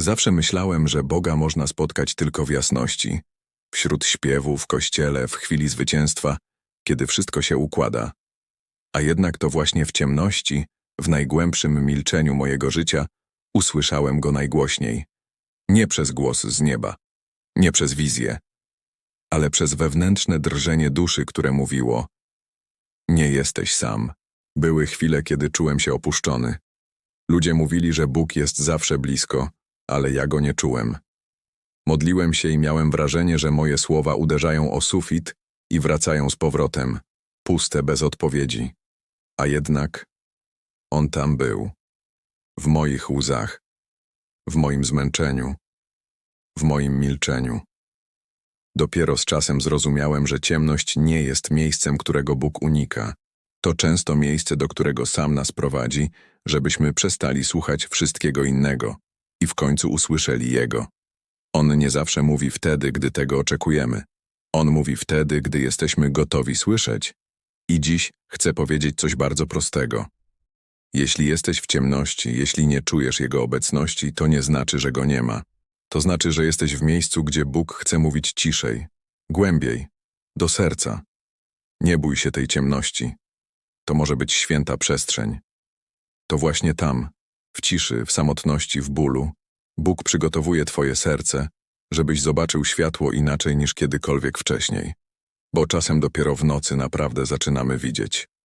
Zawsze myślałem, że Boga można spotkać tylko w jasności, wśród śpiewu, w kościele, w chwili zwycięstwa, kiedy wszystko się układa. A jednak to właśnie w ciemności, w najgłębszym milczeniu mojego życia, usłyszałem Go najgłośniej. Nie przez głos z nieba, nie przez wizję, ale przez wewnętrzne drżenie duszy, które mówiło Nie jesteś sam. Były chwile, kiedy czułem się opuszczony. Ludzie mówili, że Bóg jest zawsze blisko, ale ja Go nie czułem. Modliłem się i miałem wrażenie, że moje słowa uderzają o sufit i wracają z powrotem, puste bez odpowiedzi. A jednak On tam był. W moich łzach, w moim zmęczeniu, w moim milczeniu. Dopiero z czasem zrozumiałem, że ciemność nie jest miejscem, którego Bóg unika. To często miejsce, do którego sam nas prowadzi, żebyśmy przestali słuchać wszystkiego innego i w końcu usłyszeli Jego. On nie zawsze mówi wtedy, gdy tego oczekujemy. On mówi wtedy, gdy jesteśmy gotowi słyszeć. I dziś chcę powiedzieć coś bardzo prostego. Jeśli jesteś w ciemności, jeśli nie czujesz Jego obecności, to nie znaczy, że Go nie ma. To znaczy, że jesteś w miejscu, gdzie Bóg chce mówić ciszej, głębiej, do serca. Nie bój się tej ciemności. To może być święta przestrzeń. To właśnie tam, w ciszy, w samotności, w bólu, Bóg przygotowuje Twoje serce, żebyś zobaczył światło inaczej niż kiedykolwiek wcześniej. Bo czasem dopiero w nocy naprawdę zaczynamy widzieć.